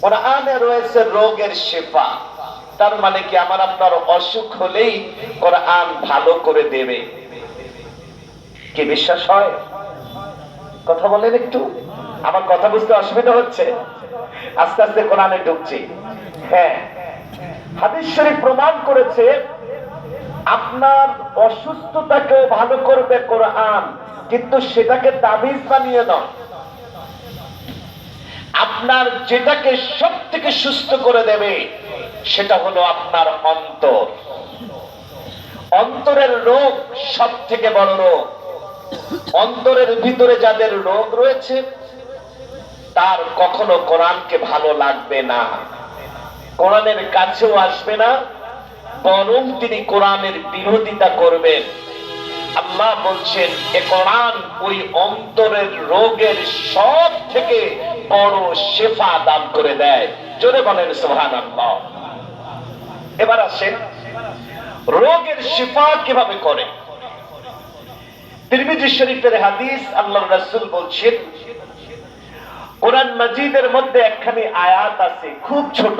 কোরআনে রয়েছে রোগের শেফা। তার মানে কি আমার আপনার অসুখ হলেই কোরআন ভালো করে দেবে? কি বিশ্বাস হয়? কথা বলেন একটু। আমার কথা বুঝতে অসুবিধা হচ্ছে? আস্তে আস্তে কোরআনে ঢুকছি। হ্যাঁ। হাদিস শরীফ প্রমাণ করেছে, আপনার অসুস্থতাকে ভালো করবে কোরআন, কিন্তু সেটাকে তাবিজ বানিয়ে নয়। আপনার যেটাকে সব থেকে সুস্থ করে দেবে, সেটা হলো আপনার অন্তর। অন্তরের রোগ সব থেকে বড় রোগ। অন্তরের ভিতরে যাদের রোগ রয়েছে, তার কখনো কোরআনকে ভালো লাগবে না। কোরআনের কাছেও আসবে না, বরং তিনি কোরআনের বিরোধিতা করবেন। আল্লাহ বলছেন, এ কোরআন ওই অন্তরের রোগের সব থেকে বড় শেফা দান করে দেয়। জোরে বলেন সোহান এবার আসেন, রোগের শিফা কীভাবে করে? তিরমিজি শরীফের হাদিস আল্লাহ রাসূল বলছেন, কোরআন মাজিদের মধ্যে একখানি আয়াত আছে, খুব ছোট।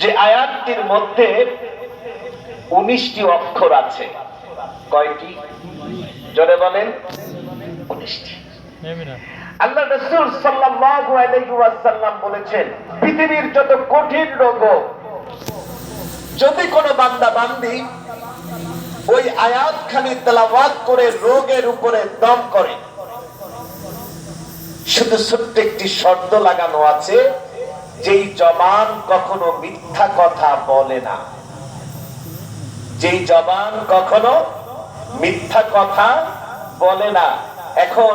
যে আয়াতটির মধ্যে উনিশটি অক্ষর আছে। কয়টি? জোরে বলেন, উনিশটি। আল্লাহ রসুল ওয়াসাল্লাম বলেছেন, পৃথিবীর যত কঠিন রোগ যদি কোনো বান্দা বান্দি ওই আয়াত খানি তেলাওয়াত করে রোগের উপরে দম করে, শুধু ছোট্ট একটি শর্ত লাগানো আছে, যেই জবান কখনো মিথ্যা কথা বলে না। যেই জবান কখনো মিথ্যা কথা বলে না। এখন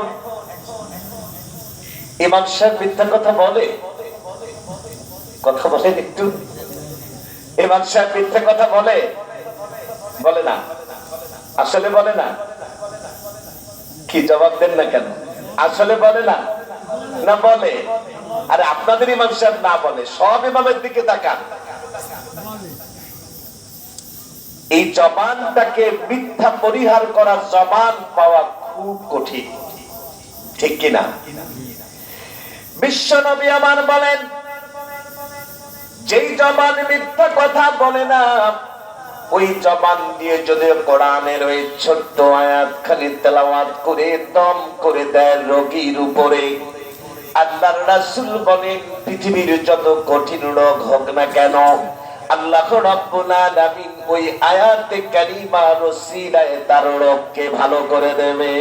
ইমাম সাহেব মিথ্যা কথা বলে? কথা বলেন একটু। ইমাম সাহেব মিথ্যা কথা বলে? বলে না। আসলে বলে না। কি জবাব দেন না কেন? আসলে বলে না। না বলে। আরে আপনাদের ইমাম সাহেব না বলে, সব ইমামের দিকে তাকান। এই জবানটাকে মিথ্যা পরিহার করার জবান পাওয়া খুব কঠিন। ঠিক কিনা? বিশ্ব নবী বলেন, যেই জবান মিথ্যা কথা বলে না, ওই জবান দিয়ে যদি কোরআনের ওই ছোট্ট আয়াত খালি তেলাওয়াত করে, দম করে দেয় রোগীর উপরে, আল্লাহর রাসূল বলেন, পৃথিবীর যত কঠিন রোগ হোক না কেন, আল্লাহ রব্বুল ওই আয়াতে কারিমা রসিলায় তার রোগকে ভালো করে দেবে।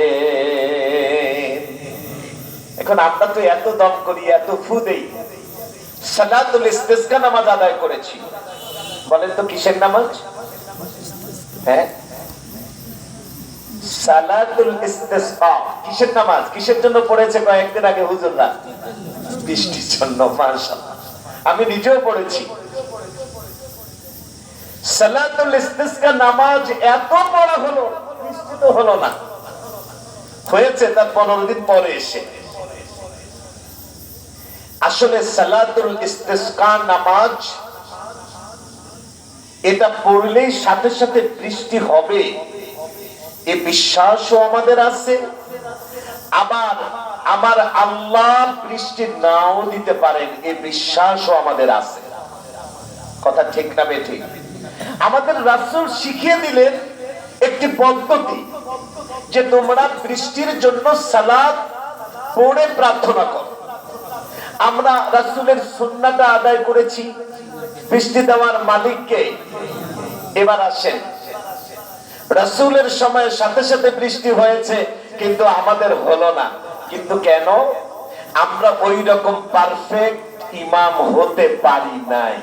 এখন আমরা তো এত দম করি, এত ফু দেই, সালাতুল নামাজ আদায় করেছি। বলেন তো কিসের নামাজ? হ্যাঁ? সালাতুল কিসের নামাজ? কিসের জন্য পড়েছে কয়েকদিন আগে হুজুররা? বৃষ্টির জন্য, মাশাআল্লাহ। আমি নিজেও পড়েছি। সালাতুল ইস্তেসকা নামাজ এত পড়া হলো, নিশ্চিত হলো না। হয়েছে, তার পনেরো দিন পরে এসে। আসলে সালাতুল ইস্তেসকা নামাজ, এটা পড়লেই সাথে সাথে বৃষ্টি হবে। এ বিশ্বাসও আমাদের আছে। আবার আমার আল্লাহ বৃষ্টি নাও দিতে পারেন, এ বিশ্বাসও আমাদের আছে। কথা ঠিক না বেঠিক আমাদের রাসূল শিখিয়ে দিলেন একটি পদ্ধতি, যে তোমরা বৃষ্টির জন্য সালাদ পড়ে প্রার্থনা করো। আমরা রাসূলের সুন্নাহটা আদায় করেছি। বৃষ্টি দেওয়ার মালিককে। এবার আসেন। রাসূলের সময়ের সাথে সাথে বৃষ্টি হয়েছে, কিন্তু আমাদের হলো না। কিন্তু কেন? আমরা ওই রকম পারফেক্ট ইমাম হতে পারি নাই।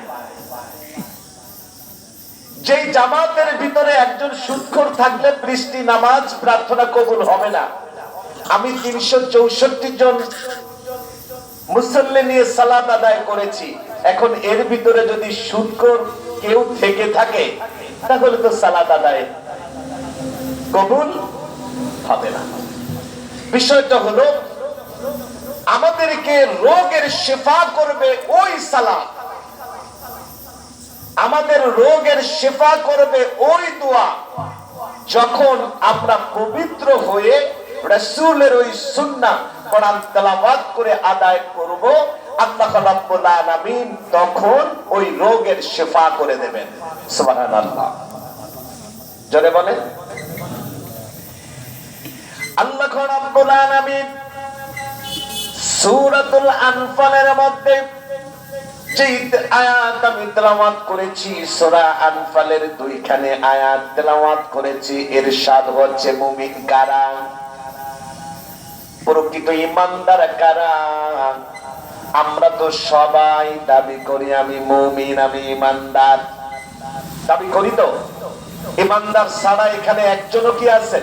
যেই জামাতের ভিতরে একজন সুৎখর থাকলে বৃষ্টি নামাজ প্রার্থনা কবুল হবে না। আমি তিনশো চৌষট্টি জন মুসল্লি নিয়ে সালাত আদায় করেছি। এখন এর ভিতরে যদি সুৎখর কেউ থেকে থাকে, তাহলে তো সালাত আদায় কবুল হবে না। বিষয়টা হলো, আমাদেরকে রোগের শেফা করবে ওই সালাত। আমাদের রোগের শেফা করবে ওই দোয়া। যখন আমরা পবিত্র হয়ে রসুলের ওই সুন্না কোরআন তেলাওয়াত করে আদায় করব, আল্লাহ রাব্বুল আলামিন তখন ওই রোগের করে দেবেন। সুবহানাল্লাহ। জোরে বলেন। আল্লাহ রাব্বুল আলামিন সূরাতুল আনফালের মধ্যে আয়াত আমি তেলাওয়াত করেছি আনফালের দুইখানে আয়াত তেলাওয়াত করেছি এর স্বাদ হচ্ছে মুমিন কারা? প্রকৃত ইমানদার কারা? আমরা তো সবাই দাবি করি, আমি মুমিন, আমি ইমানদার। দাবি করি তো? ইমানদার ছাড়া এখানে একজনও কি আছে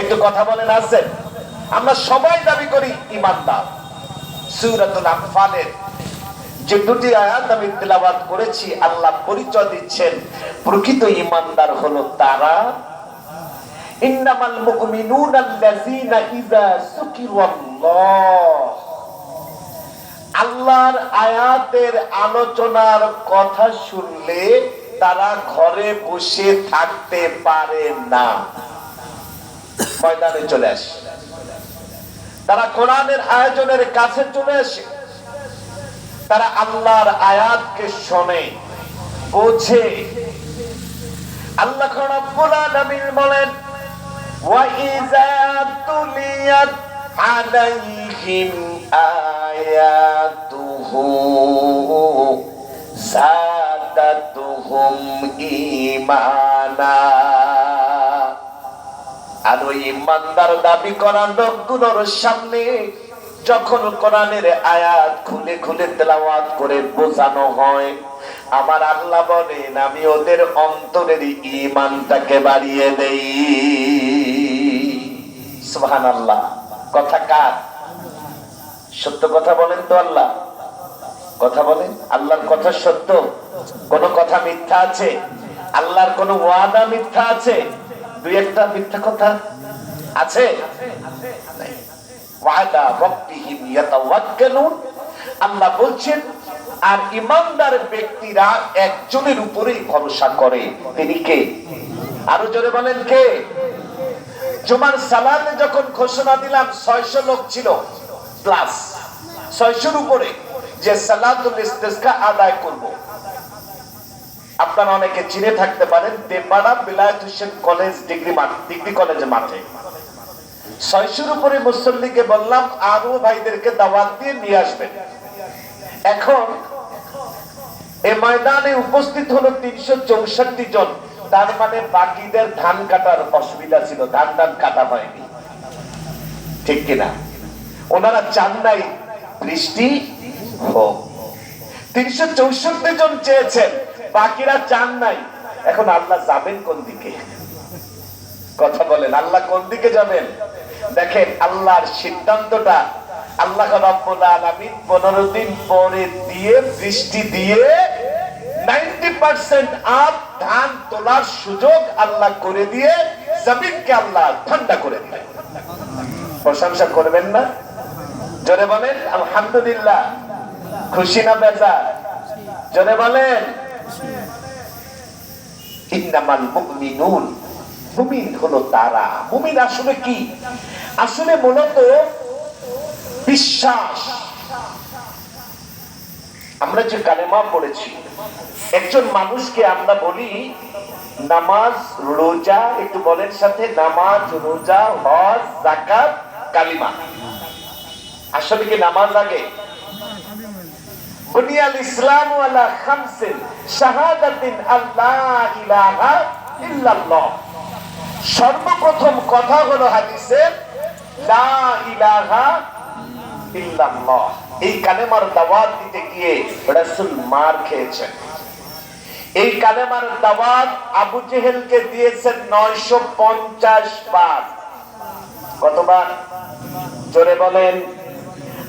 একটু কথা বলেন আছে আমরা সবাই দাবি করি ইমানদার। সূরাতুল আনফালের যে দুটি আয়াত আমি তেলাওয়াত করেছি, আল্লাহ পরিচয় দিচ্ছেন, প্রকৃত ইমানদার হলো তারা ইন্নামাল মুমিনুনা আল্লাযীনা ইযা যুকিরাল্লাহ। আল্লাহর আয়াতের আলোচনার কথা শুনলে তারা ঘরে বসে থাকতে পারে না। ময়দানে চলে আসে। তারা কোরআনের আয়োজনের কাছে চলে আসে। তারা আল্লাহর আয়াতকে শোনে, বোঝে। আল্লাহ বলেন ওয়াইযা তুলিয়াত আলাইহিম আয়াতুহু জাদাতুহুম ঈমানা আর ওই ইমানদার দাবি করা লোকগুলোর সামনে যখন কোরআনের আয়াত খুলে খুলে তেলাওয়াত করে বোঝানো হয় আমার আল্লাহ বলেন, আমি ওদের অন্তরের ইমানটাকে বাড়িয়ে দেই। সুবহান আল্লাহ কথা কার? সত্য কথা বলেন তো আল্লাহ। কথা বলেন, আল্লাহর কথা সত্য? কোন কথা মিথ্যা আছে? আল্লাহর কোন ওয়াদা মিথ্যা আছে? দুই একটা মিথ্যা কথা আছে? ওয়াদা আল্লাহ বলছেন আর ইমানদার ব্যক্তিরা একজনের উপরেই ভরসা করে। তিনি কে? আরও জোরে বলেন কে? জুমার সালাতে যখন ঘোষণা দিলাম, ছয়শো লোক ছিল প্লাস ছয়শোর উপরে যে সালাতুল ইস্তেসকা আদায় করব। আপনারা অনেকে চিনে থাকতে পারেন Depara Bilayat Hossain college degree degree কলেজের মাঠে। ছয়শোর উপরে মুসল্লিকে বললাম, আরও ভাইদেরকে দাওয়াত দিয়ে নিয়ে আসবেন। এখন এই ময়দানে উপস্থিত হলো তিনশো চৌষট্টি জন। তার মানে বাকিদের ধান কাটার অসুবিধা ছিল, ধান ধান কাটা হয়নি। ঠিক কিনা? ওনারা চান নাই বৃষ্টি হোক। তিনশো চৌষট্টি জন চেয়েছেন, বাকিরা চান নাই। এখন আল্লাহ যাবেন কোন দিকে? কথা বলেন, আল্লাহ কোন দিকে যাবেন? দেখেন, আল্লাহর সিদ্ধান্তটা আল্লাহ আলামিন 15 দিন পরে দিয়ে বৃষ্টি দিয়ে 90% আপ ধান তোলার সুযোগ আল্লাহ করে দিয়ে জমিনকে আল্লাহ ঠান্ডা করে দিলেন। প্রশংসা করবেন না? জোরে বলেন, আলহামদুলিল্লাহ। খুশি না বেজা জোরে বলেন। ইন্নামাল মুমিনুন, মুমিন হলো তারা। মুমিন আসলে কি? আসলে মূলত বিশ্বাস। আমরা যে কালেমা পড়েছি, একজন মানুষকে আমরা বলি নামাজ, রোজা, একটু বলেন সাথে, নামাজ, রোজা, হজ জাকাত কালিমা। আসলে কি নামাজ আগে বুনিয়াল ইসলাম আলা খামসিন শাহাদাতিন আল্লাহ ইলাহা ইল্লাল্লাহ। সর্বপ্রথম কথা হলো হাদিসের লা ইলাহা ইল্লাল্লাহ। এই কালেমার দাওয়াত দিতে গিয়ে রাসূল মার খেয়েছেন। এই কালেমার দাওয়াত আবু জেহেলকে দিয়েছেন 950 বার। কতবার? জোরে বলেন।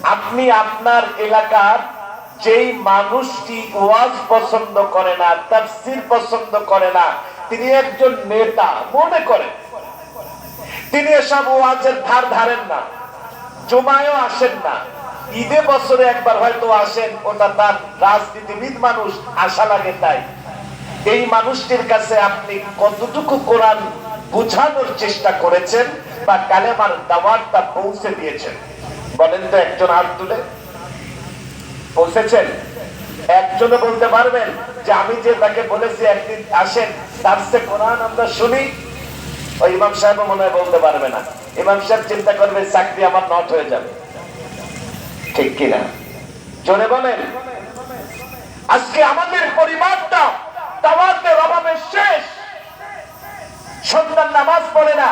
আপনি আপনার এলাকার যেই মানুষটি ওয়াজ পছন্দ করে না, তাফসীর পছন্দ করে না, তিনি একজন নেতা, মনে করেন। তিনি এসব ওয়াজের ধার ধারেন না। জমায়ও আসেন না। ঈদে বছরে একবার হয়তো আসেন, ওটা তার রাজনীতিবিদ মানুষ, আশা লাগে তাই। এই মানুষটির কাছে আপনি কতটুকু কোরআন বুঝানোর চেষ্টা করেছেন বা কালেমার দাওয়াতটা পৌঁছে দিয়েছেন? বলেন তো একজন হাত তুলে। পৌঁছেছেন? একজনে বলতে পারবেন যে আমি যে তাকে বলেছি একদিন আসেন, তার সে কোরআন আমরা শুনি। ওই ইমাম সাহেব মনে হয় বলতে পারবে না। ইমাম সাহেব চিন্তা করবে, চাকরি আমার নট হয়ে যাবে। ঠিক কিনা? জোরে বলেন। আজকে আমাদের পরিবারটা দাওয়াতের অভাবে শেষ। সন্তান নামাজ পড়ে না।